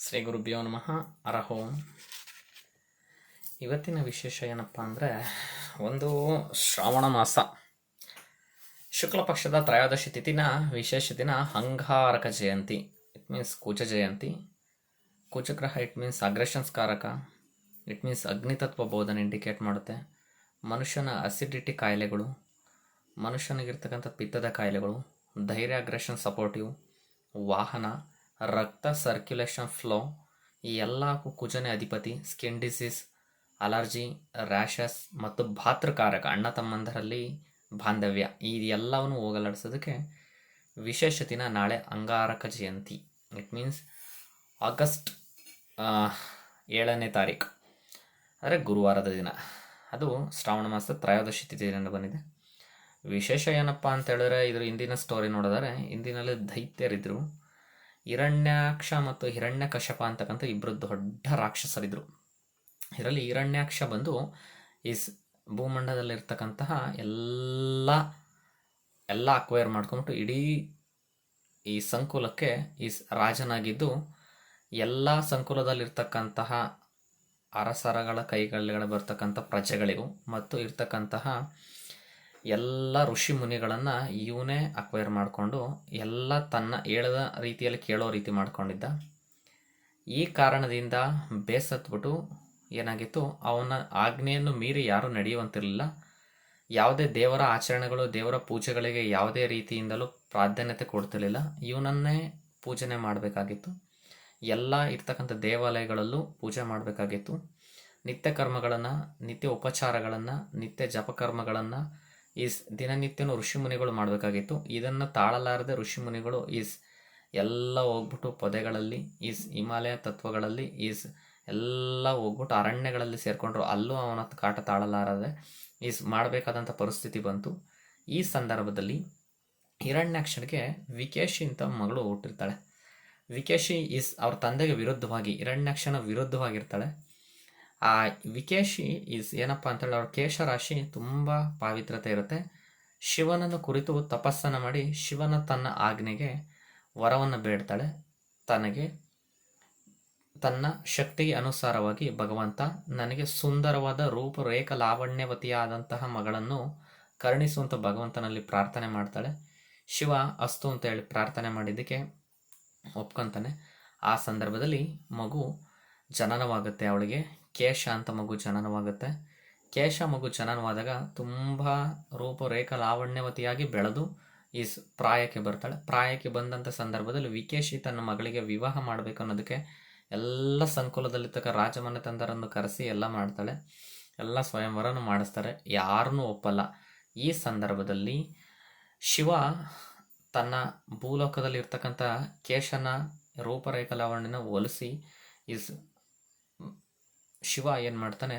ಶ್ರೀ ಗುರುಭ್ಯೋ ನಮಃ. ಅರಹೋ. ಇವತ್ತಿನ ವಿಶೇಷ ಏನಪ್ಪ ಅಂದರೆ ಒಂದು ಶ್ರಾವಣ ಮಾಸ. ಶುಕ್ಲ ಪಕ್ಷದ ತ್ರಯೋದಶಿ ತಿಥಿನ ವಿಶೇಷ ದಿನ ಅಂಗಾರಕ ಜಯಂತಿ. ಇಟ್ ಮೀನ್ಸ್ ಕೂಚ ಜಯಂತಿ. ಕೂಚಗ್ರಹ ಇಟ್ ಮೀನ್ಸ್ ಅಗ್ರೆಷನ್ಸ್ ಕಾರಕ ಇಟ್ ಮೀನ್ಸ್ ಅಗ್ನಿತತ್ವ ಬೋಧನೆ ಇಂಡಿಕೇಟ್ ಮಾಡುತ್ತೆ. ಮನುಷ್ಯನ ಅಸಿಡಿಟಿ ಕಾಯಿಲೆಗಳು, ಮನುಷ್ಯನಿಗಿರ್ತಕ್ಕಂಥ ಪಿತ್ತದ ಕಾಯಿಲೆಗಳು, ಧೈರ್ಯ ಅಗ್ರೆಷನ್ ಸಪೋರ್ಟಿವ್ ವಾಹನ ರಕ್ತ ಸರ್ಕ್ಯುಲೇಷನ್ ಫ್ಲೋ ಈ ಎಲ್ಲಕ್ಕೂ ಕುಜನೆ ಅಧಿಪತಿ ಸ್ಕಿನ್ ಡಿಸೀಸ್ ಅಲರ್ಜಿ ರ್ಯಾಷಸ್ ಮತ್ತು ಭಾತೃಕಾರಕ, ಅಣ್ಣ ತಮ್ಮಂದರಲ್ಲಿ ಬಾಂಧವ್ಯ. ಈ ಎಲ್ಲವನ್ನು ಹೋಗಲಾಡಿಸೋದಕ್ಕೆ ವಿಶೇಷ ದಿನ ನಾಳೆ ಅಂಗಾರಕ ಜಯಂತಿ. ಇಟ್ ಮೀನ್ಸ್ ಆಗಸ್ಟ್ ಏಳನೇ ತಾರೀಕು. ಅಂದರೆ ಗುರುವಾರದ ದಿನ. ಅದು ಶ್ರಾವಣ ಮಾಸದ ತ್ರಯೋದಶಿ ತಿಥಿಯಿಂದ ಬಂದಿದೆ. ವಿಶೇಷ ಏನಪ್ಪ ಅಂತ ಹೇಳಿದ್ರೆ ಇದ್ರ ಹಿಂದಿನ ಸ್ಟೋರಿ ನೋಡಿದರೆ, ಹಿಂದಿನಲ್ಲಿ ದೈತ್ಯರಿದ್ದರು ಹಿರಣ್ಯಾಕ್ಷ ಮತ್ತು ಹಿರಣ್ಯಕಶ್ಯಪ ಅಂತಕ್ಕಂಥ ಇಬ್ಬರು ದೊಡ್ಡ ರಾಕ್ಷಸರಿದ್ರು. ಇದರಲ್ಲಿ ಹಿರಣ್ಯಾಕ್ಷ ಬಂದು ಈ ಭೂಮಂಡಲದಲ್ಲಿರ್ತಕ್ಕಂತಹ ಎಲ್ಲ ಎಲ್ಲ ಅಕ್ವೈರ್ ಮಾಡ್ಕೊಂಬಿಟ್ಟು ಇಡೀ ಈ ಸಂಕುಲಕ್ಕೆ ಈ ರಾಜನಾಗಿದ್ದು ಎಲ್ಲ ಸಂಕುಲದಲ್ಲಿರ್ತಕ್ಕಂತಹ ಅರಸರಗಳ ಕೈಗಳ ಬರ್ತಕ್ಕಂಥ ಪ್ರಜೆಗಳಿಗೂ ಮತ್ತು ಇರ್ತಕ್ಕಂತಹ ಎಲ್ಲ ಋಷಿ ಮುನಿಗಳನ್ನು ಇವನೇ ಅಕ್ವೈರ್ ಮಾಡಿಕೊಂಡು ಎಲ್ಲ ತನ್ನ ಹೇಳದ ರೀತಿಯಲ್ಲಿ ಕೇಳೋ ರೀತಿ ಮಾಡ್ಕೊಂಡಿದ್ದ. ಈ ಕಾರಣದಿಂದ ಬೇಸತ್ಬಿಟ್ಟು ಏನಾಗಿತ್ತು? ಅವನ ಆಜ್ಞೆಯನ್ನು ಮೀರಿ ಯಾರೂ ನಡೆಯುವಂತಿರಲಿಲ್ಲ. ಯಾವುದೇ ದೇವರ ಆಚರಣೆಗಳು, ದೇವರ ಪೂಜೆಗಳಿಗೆ ಯಾವುದೇ ರೀತಿಯಿಂದಲೂ ಪ್ರಾಧಾನ್ಯತೆ ಕೊಡ್ತಿರಲಿಲ್ಲ. ಇವನನ್ನೇ ಪೂಜನೆ ಮಾಡಬೇಕಾಗಿತ್ತು. ಎಲ್ಲ ಇರ್ತಕ್ಕಂಥ ದೇವಾಲಯಗಳಲ್ಲೂ ಪೂಜೆ ಮಾಡಬೇಕಾಗಿತ್ತು. ನಿತ್ಯ ಕರ್ಮಗಳನ್ನು, ನಿತ್ಯ ಉಪಚಾರಗಳನ್ನು, ನಿತ್ಯ ಜಪಕರ್ಮಗಳನ್ನು ಈಸ್ ದಿನನಿತ್ಯನೂ ಋಷಿಮುನಿಗಳು ಮಾಡಬೇಕಾಗಿತ್ತು. ಇದನ್ನು ತಾಳಲಾರದೆ ಋಷಿಮುನಿಗಳು ಈಸ್ ಎಲ್ಲ ಹೋಗ್ಬಿಟ್ಟು ಪೊದೆಗಳಲ್ಲಿ, ಈಸ್ ಹಿಮಾಲಯ ತತ್ವಗಳಲ್ಲಿ, ಈಸ್ ಎಲ್ಲ ಹೋಗ್ಬಿಟ್ಟು ಅರಣ್ಯಗಳಲ್ಲಿ ಸೇರಿಕೊಂಡ್ರು. ಅಲ್ಲೂ ಅವನ ಕಾಟ ತಾಳಲಾರದೆ ಈಸ್ ಮಾಡಬೇಕಾದಂಥ ಪರಿಸ್ಥಿತಿ ಬಂತು. ಈ ಸಂದರ್ಭದಲ್ಲಿ ಹಿರಣ್ಯಾಕ್ಷನಿಗೆ ವಿಕೇಶಿ ಅಂತ ಮಗಳು ಹುಟ್ಟಿರ್ತಾಳೆ. ವಿಕೇಶಿ ಈಸ್ ಅವ್ರ ತಂದೆಗೆ ವಿರುದ್ಧವಾಗಿ, ಹಿರಣ್ಯಾಕ್ಷನ ವಿರುದ್ಧವಾಗಿರ್ತಾಳೆ. ಆ ವಿಕೇಶಿ ಈಸ್ ಏನಪ್ಪ ಅಂತೇಳಿ ಅವ್ರ ಕೇಶರಾಶಿ ತುಂಬ ಪಾವಿತ್ರತೆ ಇರುತ್ತೆ. ಶಿವನನ್ನು ಕುರಿತು ತಪಸ್ಸನ್ನು ಮಾಡಿ ಶಿವನ ತನ್ನ ಆಜ್ಞೆಗೆ ವರವನ್ನು ಬೇಡ್ತಾಳೆ. ತನಗೆ, ತನ್ನ ಶಕ್ತಿಗೆ ಅನುಸಾರವಾಗಿ ಭಗವಂತ ನನಗೆ ಸುಂದರವಾದ ರೂಪರೇಖ ಲಾವಣ್ಯವತಿಯಾದಂತಹ ಮಗಳನ್ನು ಕರುಣಿಸುವಂತ ಭಗವಂತನಲ್ಲಿ ಪ್ರಾರ್ಥನೆ ಮಾಡ್ತಾಳೆ. ಶಿವ ಅಸ್ತು ಅಂತ ಹೇಳಿ ಪ್ರಾರ್ಥನೆ ಮಾಡಿದ್ದಕ್ಕೆ ಒಪ್ಕೊಂತಾನೆ. ಆ ಸಂದರ್ಭದಲ್ಲಿ ಮಗು ಜನನವಾಗುತ್ತೆ ಅವಳಿಗೆ. ಕೇಶ ಅಂತ ಮಗು ಜನನವಾಗುತ್ತೆ. ಕೇಶ ಮಗು ಜನನವಾದಾಗ ತುಂಬ ರೂಪರೇಖ ಲಾವಣ್ಯವತಿಯಾಗಿ ಬೆಳೆದು ಈ ಪ್ರಾಯಕ್ಕೆ ಬರ್ತಾಳೆ. ಪ್ರಾಯಕ್ಕೆ ಬಂದಂಥ ಸಂದರ್ಭದಲ್ಲಿ ವಿಕೇಶಿ ತನ್ನ ಮಗಳಿಗೆ ವಿವಾಹ ಮಾಡಬೇಕು ಅನ್ನೋದಕ್ಕೆ ಎಲ್ಲ ಸಂಕುಲದಲ್ಲಿರ್ತಕ್ಕ ರಾಜಮನೆತಂದರನ್ನು ಕರೆಸಿ ಎಲ್ಲ ಮಾಡ್ತಾಳೆ. ಎಲ್ಲ ಸ್ವಯಂವರನು ಮಾಡಿಸ್ತಾರೆ. ಯಾರನ್ನೂ ಒಪ್ಪಲ್ಲ. ಈ ಸಂದರ್ಭದಲ್ಲಿ ಶಿವ ತನ್ನ ಭೂಲೋಕದಲ್ಲಿ ಇರ್ತಕ್ಕಂಥ ಕೇಶನ ರೂಪರೇಖ ಲಾವಣ್ಯನ ಒಲಿಸಿ ಇಸ್ ಶಿವ ಏನು ಮಾಡ್ತಾನೆ,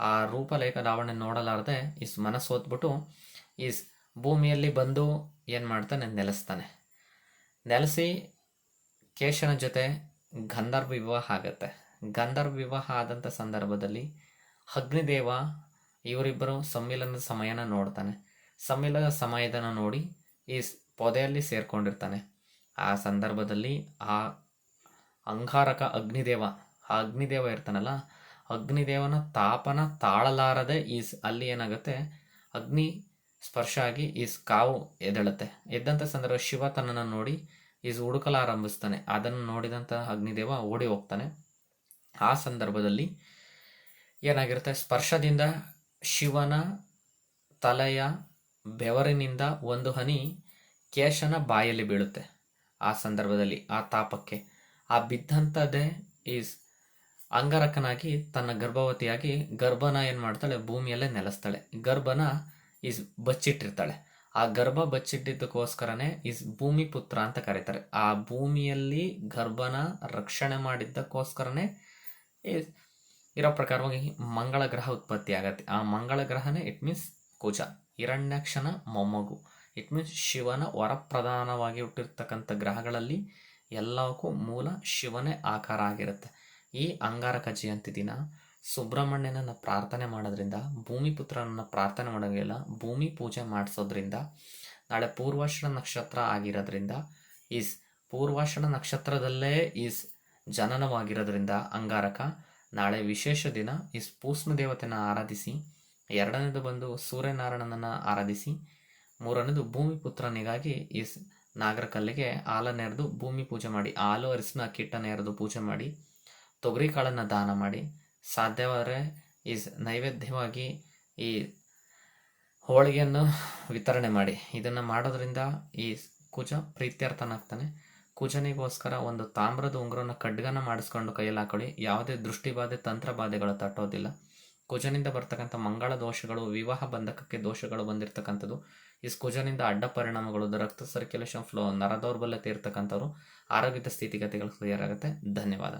ಆ ರೂಪಲೇಖ ಲಾವಣ್ಯ ನೋಡಲಾರದೆ ಇಸ್ ಮನಸ್ಸೋದ್ಬಿಟ್ಟು ಇಸ್ ಭೂಮಿಯಲ್ಲಿ ಬಂದು ಏನು ಮಾಡ್ತಾನೆ, ನೆಲೆಸ್ತಾನೆ. ನೆಲೆಸಿ ಕೇಶನ ಜೊತೆ ಗಂಧರ್ವ ವಿವಾಹ ಆಗತ್ತೆ. ಗಂಧರ್ವ ವಿವಾಹ ಆದಂಥ ಸಂದರ್ಭದಲ್ಲಿ ಅಗ್ನಿದೇವ ಇವರಿಬ್ಬರು ಸಮ್ಮಿಲನದ ಸಮಯನ ನೋಡ್ತಾನೆ. ಸಮ್ಮಿಲನ ಸಮಯದನ್ನು ನೋಡಿ ಈ ಪೊದೆಯಲ್ಲಿ ಸೇರ್ಕೊಂಡಿರ್ತಾನೆ. ಆ ಸಂದರ್ಭದಲ್ಲಿ ಆ ಅಂಗಾರಕ ಅಗ್ನಿದೇವ ಅಗ್ನಿದೇವ ಇರ್ತಾನಲ್ಲ, ಅಗ್ನಿದೇವನ ತಾಪನ ತಾಳಲಾರದೆ ಈ ಅಲ್ಲಿ ಏನಾಗುತ್ತೆ? ಅಗ್ನಿ ಸ್ಪರ್ಶ ಆಗಿ ಈಸ್ ಕಾವು ಎದ್ದೇಳುತ್ತೆ ಎದ್ದಂಥ ಸಂದರ್ಭ ಶಿವ ತನ್ನನ್ನು ನೋಡಿ ಈಸ್ ಹುಡುಕಲಾರಂಭಿಸ್ತಾನೆ ಅದನ್ನು ನೋಡಿದಂಥ ಅಗ್ನಿದೇವ ಓಡಿ ಹೋಗ್ತಾನೆ. ಆ ಸಂದರ್ಭದಲ್ಲಿ ಏನಾಗಿರುತ್ತೆ? ಸ್ಪರ್ಶದಿಂದ ಶಿವನ ತಲೆಯ ಬೆವರಿನಿಂದ ಒಂದು ಹನಿ ಕೇಶನ ಬಾಯಲ್ಲಿ ಬೀಳುತ್ತೆ ಆ ಸಂದರ್ಭದಲ್ಲಿ, ಆ ತಾಪಕ್ಕೆ. ಆ ಬಿದ್ದಂಥದ್ದೇ ಈಸ್ ಅಂಗರಕನಾಗಿ ತನ್ನ ಗರ್ಭವತಿಯಾಗಿ ಗರ್ಭನ ಏನು ಮಾಡ್ತಾಳೆ? ಭೂಮಿಯಲ್ಲೇ ನೆಲೆಸ್ತಾಳೆ. ಗರ್ಭನ ಇಸ್ ಬಚ್ಚಿಟ್ಟಿರ್ತಾಳೆ. ಆ ಗರ್ಭ ಬಚ್ಚಿಟ್ಟಿದ್ದಕ್ಕೋಸ್ಕರನೇ ಇಸ್ ಭೂಮಿ ಪುತ್ರ ಅಂತ ಕರೀತಾರೆ. ಆ ಭೂಮಿಯಲ್ಲಿ ಗರ್ಭನ ರಕ್ಷಣೆ ಮಾಡಿದ್ದಕ್ಕೋಸ್ಕರನೇ ಇರೋ ಪ್ರಕಾರವಾಗಿ ಮಂಗಳ ಗ್ರಹ ಉತ್ಪತ್ತಿ ಆಗತ್ತೆ. ಆ ಮಂಗಳ ಗ್ರಹನೇ ಇಟ್ ಮೀನ್ಸ್ ಕುಜ ಹಿರಣ್ಯಾಕ್ಷನ ಮೊಮ್ಮಗು. ಇಟ್ ಮೀನ್ಸ್ ಶಿವನ ವರಪ್ರಧಾನವಾಗಿ ಹುಟ್ಟಿರ್ತಕ್ಕಂಥ ಗ್ರಹಗಳಲ್ಲಿ ಎಲ್ಲವಕ್ಕೂ ಮೂಲ ಶಿವನೇ ಆಕಾರ ಆಗಿರುತ್ತೆ. ಈ ಅಂಗಾರಕ ಜಯಂತಿ ದಿನ ಸುಬ್ರಹ್ಮಣ್ಯನನ್ನು ಪ್ರಾರ್ಥನೆ ಮಾಡೋದ್ರಿಂದ ಭೂಮಿ ಪುತ್ರನನ್ನು ಪ್ರಾರ್ಥನೆ ಮಾಡೋಂಗಿಲ್ಲ, ಭೂಮಿ ಪೂಜೆ ಮಾಡಿಸೋದ್ರಿಂದ, ನಾಳೆ ಪೂರ್ವಾಶ್ರ ನಕ್ಷತ್ರ ಆಗಿರೋದ್ರಿಂದ ಈಸ್ ಪೂರ್ವಾಶ್ರ ನಕ್ಷತ್ರದಲ್ಲೇ ಈಸ್ ಜನನವಾಗಿರೋದ್ರಿಂದ ಅಂಗಾರಕ, ನಾಳೆ ವಿಶೇಷ ದಿನ ಈಸ್ ಪೂಷ್ಣ ದೇವತೆನ ಆರಾಧಿಸಿ, ಎರಡನೇದು ಬಂದು ಸೂರ್ಯನಾರಾಯಣನನ್ನು ಆರಾಧಿಸಿ, ಮೂರನೇದು ಭೂಮಿ ಪುತ್ರನಿಗಾಗಿ ಈ ನಾಗರಕಲ್ಲಿಗೆ ಹಾಲನ್ನೆರೆದು ಭೂಮಿ ಪೂಜೆ ಮಾಡಿ, ಹಾಲು ಅರಿಸಿನ ಕಿಟ್ಟನ್ನು ಎರೆದು ಪೂಜೆ ಮಾಡಿ ತೊಗರಿ ಕಾಳನ್ನು ದಾನ ಮಾಡಿ ಸಾಧ್ಯವಾದರೆ ಈ ನೈವೇದ್ಯವಾಗಿ ಈ ಹೋಳಿಗೆಯನ್ನು ವಿತರಣೆ ಮಾಡಿ. ಇದನ್ನು ಮಾಡೋದ್ರಿಂದ ಈ ಕುಜ ಪ್ರೀತ್ಯರ್ಥನಾಗ್ತಾನೆ ಕುಜನಿಗೋಸ್ಕರ ಒಂದು ತಾಮ್ರದ ಉಂಗುರನ ಖಡ್ಗನ ಮಾಡಿಸ್ಕೊಂಡು ಕೈಯಲ್ಲಿ ಹಾಕೊಳ್ಳಿ. ಯಾವುದೇ ದೃಷ್ಟಿಬಾಧೆ, ತಂತ್ರಬಾಧೆಗಳು ತಟ್ಟೋದಿಲ್ಲ. ಕುಜನಿಂದ ಬರ್ತಕ್ಕಂಥ ಮಂಗಳ ದೋಷಗಳು, ವಿವಾಹ ಬಂಧಕಕ್ಕೆ ದೋಷಗಳು ಬಂದಿರತಕ್ಕಂಥದ್ದು. ಈ ಕುಜನಿಂದ ಅಡ್ಡ ಪರಿಣಾಮಗಳು ರಕ್ತ ಸರ್ಕ್ಯುಲೇಷನ್ ಫ್ಲೋ ನರ ದೌರ್ಬಲ್ಯತೆ ಇರ್ತಕ್ಕಂಥವ್ರು ಆರೋಗ್ಯದ ಸ್ಥಿತಿಗತಿಗಳು ಕ್ಲಿಯರ್ ಆಗುತ್ತೆ. ಧನ್ಯವಾದ.